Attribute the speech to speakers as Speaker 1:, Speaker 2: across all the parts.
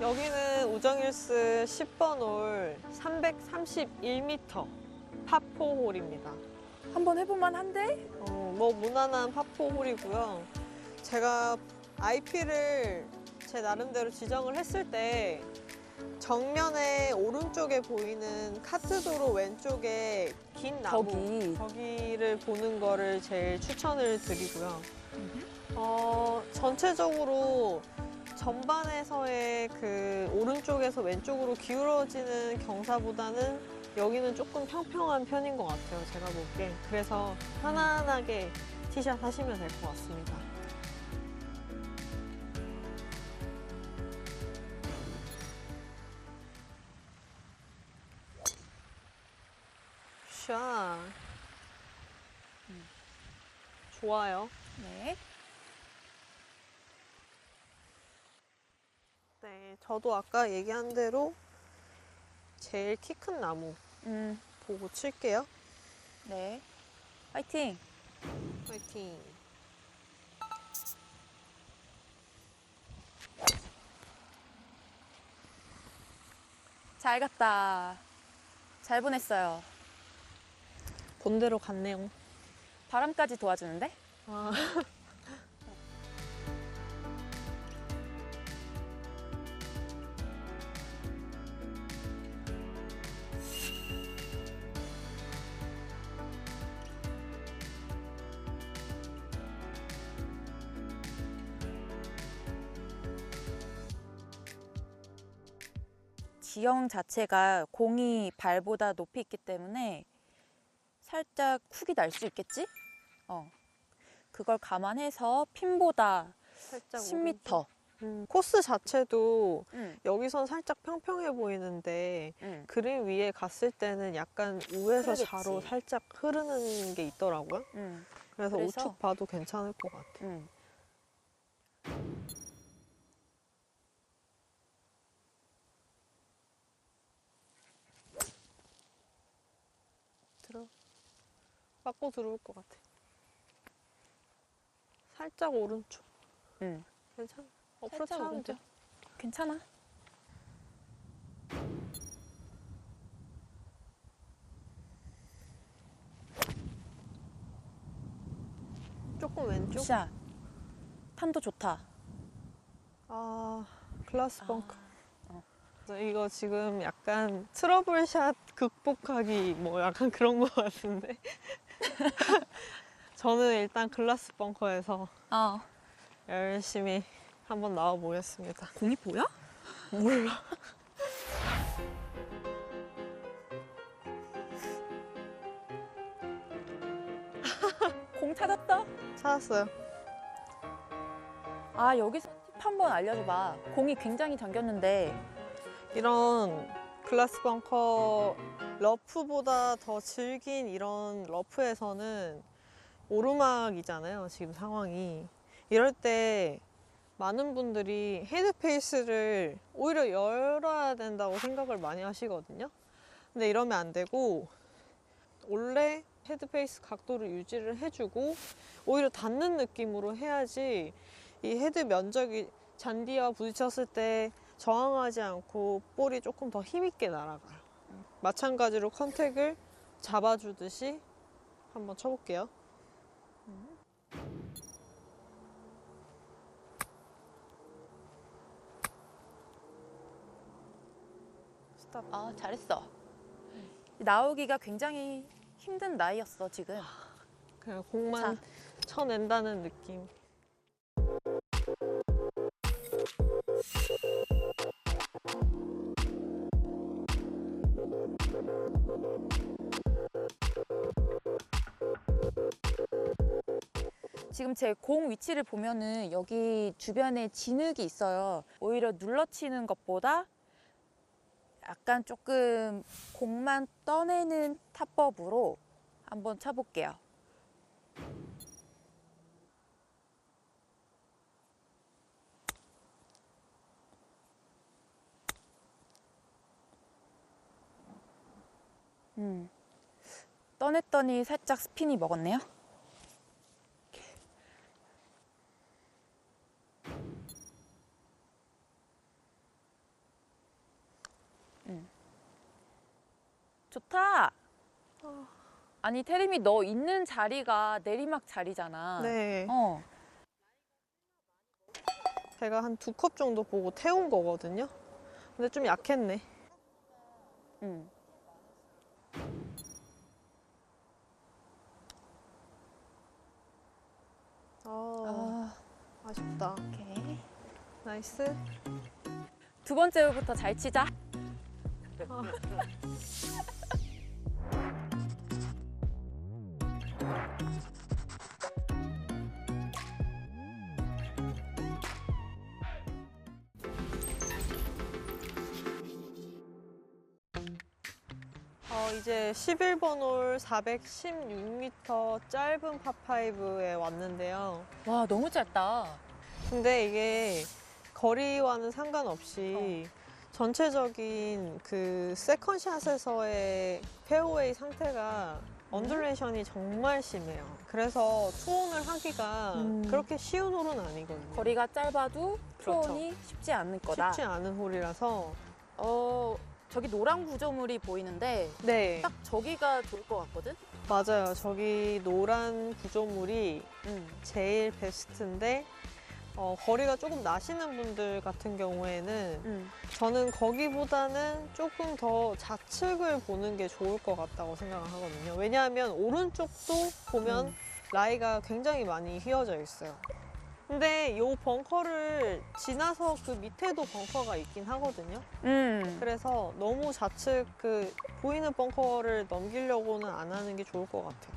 Speaker 1: 여기는 우정일스 10번 홀 331m 파포홀입니다.
Speaker 2: 한번 해볼만 한데?
Speaker 1: 어, 뭐 무난한 파포홀이고요. 제가 IP를 제 나름대로 지정을 했을 때 정면에 오른쪽에 보이는 카트도로 왼쪽에 긴 나무
Speaker 2: 저기.
Speaker 1: 거기 를 보는 거를 제일 추천을 드리고요. 어, 전체적으로 전반에서의 그 오른쪽에서 왼쪽으로 기울어지는 경사보다는 여기는 조금 평평한 편인 것 같아요. 제가 보기에. 그래서 편안하게 티샷 하시면 될 것 같습니다. 샷. 좋아요.
Speaker 2: 네.
Speaker 1: 네, 저도 아까 얘기한 대로 제일 키 큰 나무
Speaker 2: 음,
Speaker 1: 보고 칠게요.
Speaker 2: 네. 파이팅!
Speaker 1: 화이팅.
Speaker 2: 잘 갔다. 잘 보냈어요.
Speaker 1: 본대로 갔네요.
Speaker 2: 바람까지 도와주는데?
Speaker 1: 아.
Speaker 2: 지형 자체가 공이 발보다 높이 있기 때문에 살짝 쿡이 날 수 있겠지? 어. 그걸 감안해서 핀보다
Speaker 1: 살짝
Speaker 2: 10m.
Speaker 1: 음, 코스 자체도
Speaker 2: 응,
Speaker 1: 여기선 살짝 평평해 보이는데
Speaker 2: 응.
Speaker 1: 그림 위에 갔을 때는 약간 우에서
Speaker 2: 흐르겠지.
Speaker 1: 좌로 살짝 흐르는 게 있더라고요.
Speaker 2: 응,
Speaker 1: 그래서,
Speaker 2: 그래서?
Speaker 1: 우측 봐도 괜찮을 것 같아요. 들어. 맞고 들어올 것 같아. 살짝 오른쪽.
Speaker 2: 응.
Speaker 1: 괜찮아. 어프로치
Speaker 2: 살짝
Speaker 1: 하면
Speaker 2: 오른쪽.
Speaker 1: 돼.
Speaker 2: 괜찮아.
Speaker 1: 조금 왼쪽.
Speaker 2: 샷. 탄도 좋다.
Speaker 1: 아, 글라스 벙커.
Speaker 2: 어.
Speaker 1: 그래서 이거 지금 약간 트러블샷 극복하기 뭐 약간 그런 거 같은데. 저는 일단 글라스 벙커에서
Speaker 2: 어.
Speaker 1: 열심히 한번 나와 보겠습니다.
Speaker 2: 공이 보여?
Speaker 1: 몰라.
Speaker 2: 공 찾았다.
Speaker 1: 찾았어요.
Speaker 2: 아 여기서 팁 한 번 알려줘봐. 공이 굉장히 잠겼는데
Speaker 1: 이런 글라스 벙커 러프보다 더 질긴 이런 러프에서는 오르막이잖아요. 지금 상황이. 이럴 때 많은 분들이 헤드페이스를 오히려 열어야 된다고 생각을 많이 하시거든요. 근데 이러면 안 되고 원래 헤드페이스 각도를 유지를 해주고 오히려 닿는 느낌으로 해야지 이 헤드 면적이 잔디와 부딪혔을 때 저항하지 않고 볼이 조금 더 힘있게 날아가요. 마찬가지로 컨택을 잡아주듯이 한번 쳐볼게요. 스탑.
Speaker 2: 아 잘했어. 나오기가 굉장히 힘든 나이였어 지금.
Speaker 1: 그냥 공만 쳐낸다는 느낌.
Speaker 2: 지금 제 공 위치를 보면은 여기 주변에 진흙이 있어요. 오히려 눌러치는 것보다 약간 조금 공만 떠내는 타법으로 한번 쳐볼게요. 음. 떠냈더니 살짝 스피니 먹었네요. 음. 좋다. 아. 아니 테림이 너 있는 자리가 내리막 자리잖아.
Speaker 1: 네.
Speaker 2: 어.
Speaker 1: 제가 한 두 컵 정도 보고 태운 거거든요. 근데 좀 약했네.
Speaker 2: 음.
Speaker 1: 아,
Speaker 2: 아,
Speaker 1: 아쉽다.
Speaker 2: 오케이.
Speaker 1: 나이스.
Speaker 2: 두 번째 홀부터 잘 치자.
Speaker 1: 어, 이제 11번 홀 416m 짧은 파5에 왔는데요.
Speaker 2: 와 너무 짧다.
Speaker 1: 근데 이게 거리와는 상관없이 전체적인 그 세컨샷에서의 페어웨이 상태가 언듈레이션이 정말 심해요. 그래서 투혼을 하기가
Speaker 2: 음.
Speaker 1: 그렇게 쉬운 홀은 아니거든요.
Speaker 2: 거리가 짧아도
Speaker 1: 그렇죠.
Speaker 2: 투혼이 쉽지 않을 거다.
Speaker 1: 쉽지 않은 홀이라서
Speaker 2: 어 저기 노란 구조물이 보이는데
Speaker 1: 네
Speaker 2: 딱 저기가 좋을 것 같거든.
Speaker 1: 맞아요. 저기 노란 구조물이
Speaker 2: 응.
Speaker 1: 제일 베스트인데 어, 거리가 조금 나시는 분들 같은 경우에는
Speaker 2: 응.
Speaker 1: 저는 거기보다는 조금 더 좌측을 보는 게 좋을 것 같다고 생각을 하거든요. 왜냐하면 오른쪽도 보면
Speaker 2: 음.
Speaker 1: 라이가 굉장히 많이 휘어져 있어요. 근데 이 벙커를 지나서 그 밑에도 벙커가 있긴 하거든요.
Speaker 2: 음.
Speaker 1: 그래서 너무 좌측 그 보이는 벙커를 넘기려고는 안 하는 게 좋을 것 같아요.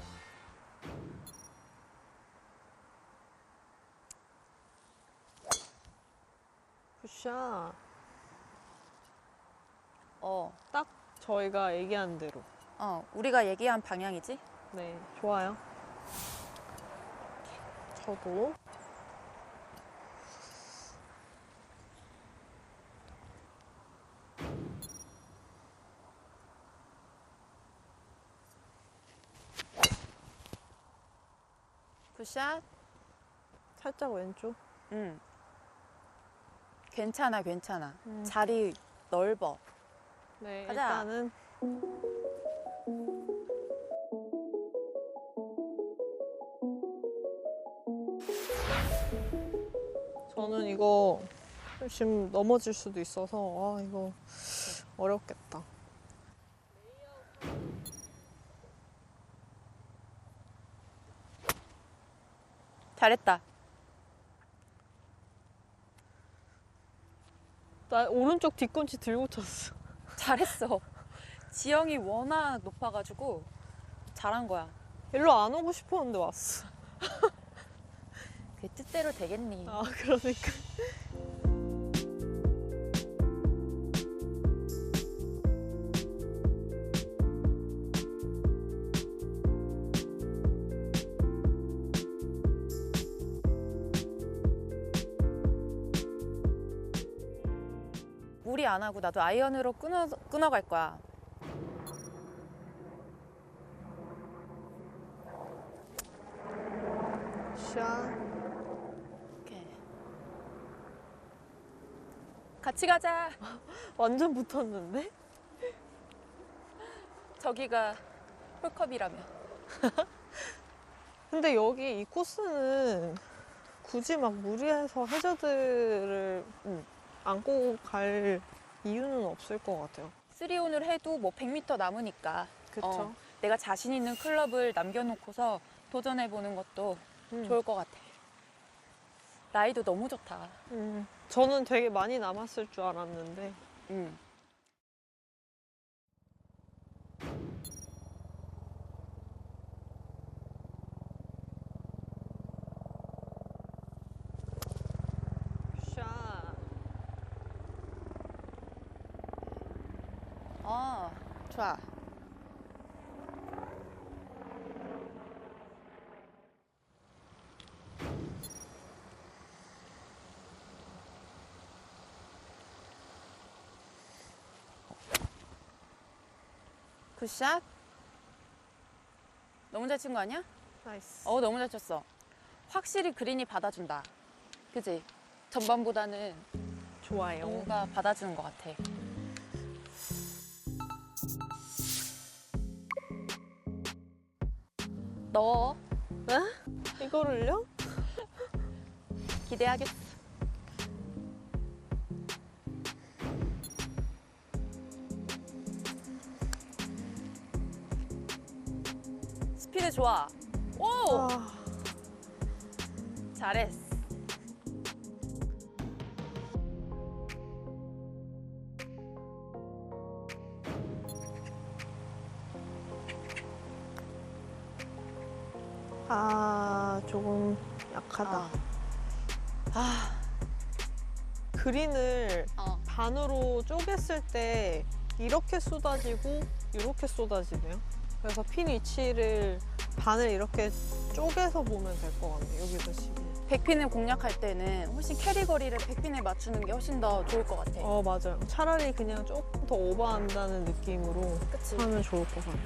Speaker 1: 굿샷.
Speaker 2: 어.
Speaker 1: 딱 저희가 얘기한 대로.
Speaker 2: 어. 우리가 얘기한 방향이지.
Speaker 1: 네, 좋아요. 저도.
Speaker 2: 굿샷.
Speaker 1: 살짝 왼쪽.
Speaker 2: 응. 괜찮아, 괜찮아.
Speaker 1: 음.
Speaker 2: 자리 넓어.
Speaker 1: 네,
Speaker 2: 가자.
Speaker 1: 일단은 저는 이거 지금 넘어질 수도 있어서 아 이거 어렵겠다.
Speaker 2: 잘했다.
Speaker 1: 나 오른쪽 뒤꿈치 들고 쳤어.
Speaker 2: 잘했어. 지형이 워낙 높아가지고 잘한 거야.
Speaker 1: 일로 안 오고 싶었는데 왔어.
Speaker 2: 그게 뜻대로 되겠니?
Speaker 1: 아 그러니까.
Speaker 2: 안 하고 나도 아이언으로 끊어 끊어갈 거야.
Speaker 1: 샷.
Speaker 2: 오케이. 같이 가자.
Speaker 1: 완전 붙었는데?
Speaker 2: 저기가 홀컵이라며.
Speaker 1: 근데 여기 이 코스는 굳이 막 무리해서 해저드를 음, 안고 갈 이유는 없을 것 같아요.
Speaker 2: 쓰리온을 해도 뭐 100m 남으니까.
Speaker 1: 그쵸?
Speaker 2: 어, 내가 자신 있는 클럽을 남겨놓고서 도전해보는 것도
Speaker 1: 음.
Speaker 2: 좋을 것 같아. 라이도 너무 좋다.
Speaker 1: 음, 저는 되게 많이 남았을 줄 알았는데
Speaker 2: 응.
Speaker 1: 샷.
Speaker 2: 어, 좋아. 굿샷. 너무 잘 친 거 아니야?
Speaker 1: 나이스.
Speaker 2: 어, 너무 잘 쳤어. 확실히 그린이 받아준다. 그지? 전반보다는
Speaker 1: 좋아요.
Speaker 2: 뭔가 받아주는 것 같아. 넣어.
Speaker 1: 이거를요?
Speaker 2: 기대하겠어. 스피드 좋아. 오!
Speaker 1: 아,
Speaker 2: 잘했어.
Speaker 1: 아, 조금 약하다.
Speaker 2: 어. 아,
Speaker 1: 그린을
Speaker 2: 어.
Speaker 1: 반으로 쪼갰을 때 이렇게 쏟아지고 이렇게 쏟아지네요. 그래서 핀 위치를 반을 이렇게 쪼개서 보면 될 것 같네요. 여기서 지금.
Speaker 2: 백핀을 공략할 때는 훨씬 캐리 거리를 백핀에 맞추는 게 훨씬 더 좋을 것 같아.
Speaker 1: 어, 맞아요. 차라리 그냥 조금 더 오버한다는 느낌으로
Speaker 2: 그치?
Speaker 1: 하면 좋을 것 같아.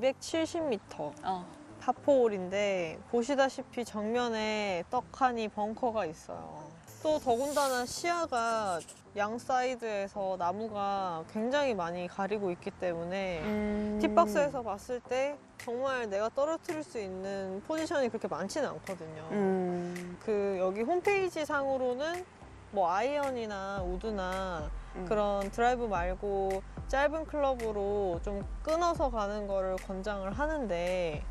Speaker 1: (270m)
Speaker 2: 어.
Speaker 1: 파포홀인데 보시다시피 정면에 떡하니 벙커가 있어요. 또 더군다나 시야가 양 사이드에서 나무가 굉장히 많이 가리고 있기 때문에
Speaker 2: 음...
Speaker 1: 팁박스에서 봤을 때 정말 내가 떨어뜨릴 수 있는 포지션이 그렇게 많지는 않거든요.
Speaker 2: 음...
Speaker 1: 그 여기 홈페이지 상으로는 뭐 아이언이나 우드나
Speaker 2: 음.
Speaker 1: 그런 드라이브 말고 짧은 클럽으로 좀 끊어서 가는 거를 권장을 하는데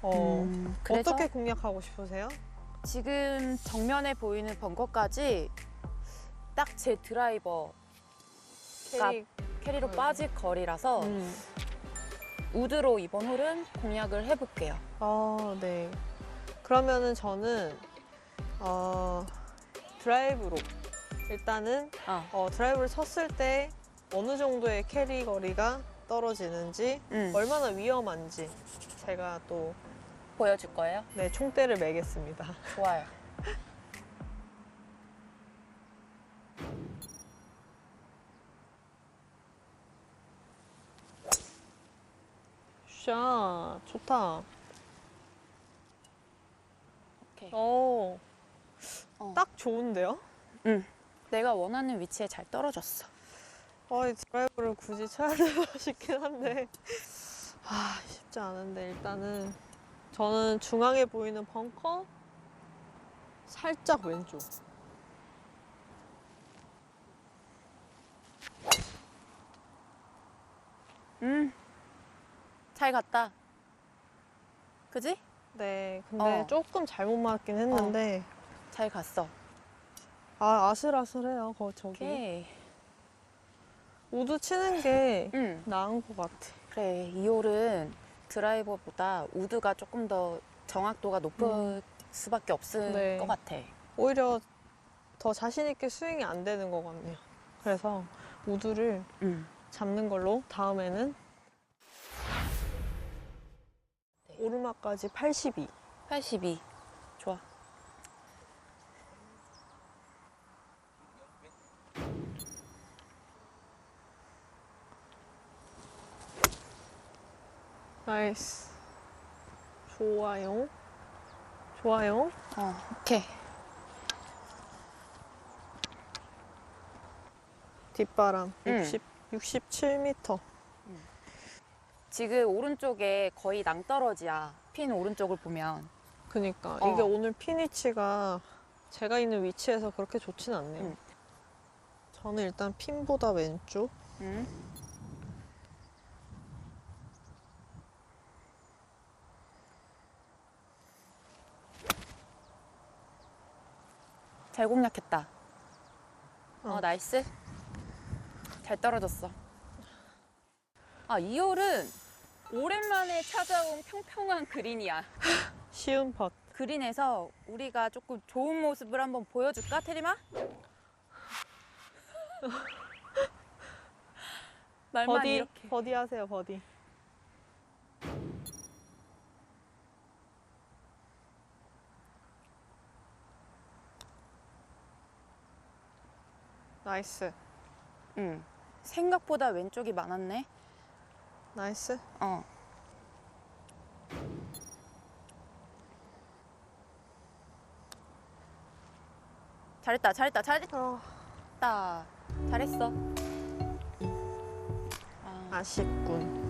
Speaker 1: 어,
Speaker 2: 음, 그래서
Speaker 1: 어떻게 공략하고 싶으세요?
Speaker 2: 지금 정면에 보이는 벙커까지 딱 제 드라이버
Speaker 1: 캐리
Speaker 2: 캐리로
Speaker 1: 음.
Speaker 2: 빠질 거리라서
Speaker 1: 음.
Speaker 2: 우드로 이번 홀은 공략을 해볼게요.
Speaker 1: 아, 네. 그러면은 저는 어, 드라이브로 일단은
Speaker 2: 어.
Speaker 1: 어, 드라이브를 쳤을 때 어느 정도의 캐리 거리가 떨어지는지
Speaker 2: 음.
Speaker 1: 얼마나 위험한지 제가 또
Speaker 2: 보여줄 거예요?
Speaker 1: 네, 총대를 매겠습니다.
Speaker 2: 좋아요.
Speaker 1: 샤, 좋다.
Speaker 2: 오케이.
Speaker 1: 어,
Speaker 2: 어.
Speaker 1: 딱 좋은데요?
Speaker 2: 응. 내가 원하는 위치에 잘 떨어졌어.
Speaker 1: 어, 이 드라이브를 굳이 쳐야 되나 싶긴 한데. 아, 쉽지 않은데, 일단은. 저는 중앙에 보이는 벙커, 살짝 왼쪽.
Speaker 2: 음. 잘 갔다. 그지?
Speaker 1: 네, 근데
Speaker 2: 어.
Speaker 1: 조금 잘못 맞긴 했는데,
Speaker 2: 잘 갔어.
Speaker 1: 아, 아슬아슬해요, 거, 저기.
Speaker 2: 오케이.
Speaker 1: 우드 치는 게
Speaker 2: 응.
Speaker 1: 나은 것 같아.
Speaker 2: 그래. 이 홀은 드라이버보다 우드가 조금 더 정확도가 높을
Speaker 1: 음.
Speaker 2: 수밖에 없을
Speaker 1: 네.
Speaker 2: 것 같아.
Speaker 1: 오히려 더 자신 있게 스윙이 안 되는 것 같네요. 그래서 우드를
Speaker 2: 응.
Speaker 1: 잡는 걸로 다음에는
Speaker 2: 네.
Speaker 1: 오르막까지 82.
Speaker 2: 82.
Speaker 1: 나이스. 좋아요. 좋아요.
Speaker 2: 어, 오케이.
Speaker 1: 뒷바람
Speaker 2: 응.
Speaker 1: 60, 67m.
Speaker 2: 지금 오른쪽에 거의 낭떠러지야. 핀 오른쪽을 보면.
Speaker 1: 그니까
Speaker 2: 어.
Speaker 1: 이게 오늘 피니치가 제가 있는 위치에서 그렇게 좋진 않네요.
Speaker 2: 응.
Speaker 1: 저는 일단 핀보다 왼쪽.
Speaker 2: 응? 잘 공략했다. 어,
Speaker 1: 어.
Speaker 2: 나이스. 잘 떨어졌어. 아, 이 홀은 오랜만에 찾아온 평평한 그린이야.
Speaker 1: 쉬운 펫.
Speaker 2: 그린에서 우리가 조금 좋은 모습을 한번 보여줄까, 테리마? 말만
Speaker 1: 버디,
Speaker 2: 이렇게.
Speaker 1: 버디 하세요, 버디. 나이스.
Speaker 2: 응. 생각보다 왼쪽이 많았네.
Speaker 1: 나이스.
Speaker 2: 어. 잘했다, 잘했다, 잘했다.
Speaker 1: 어.
Speaker 2: 잘했어. 아,
Speaker 1: 아쉽군.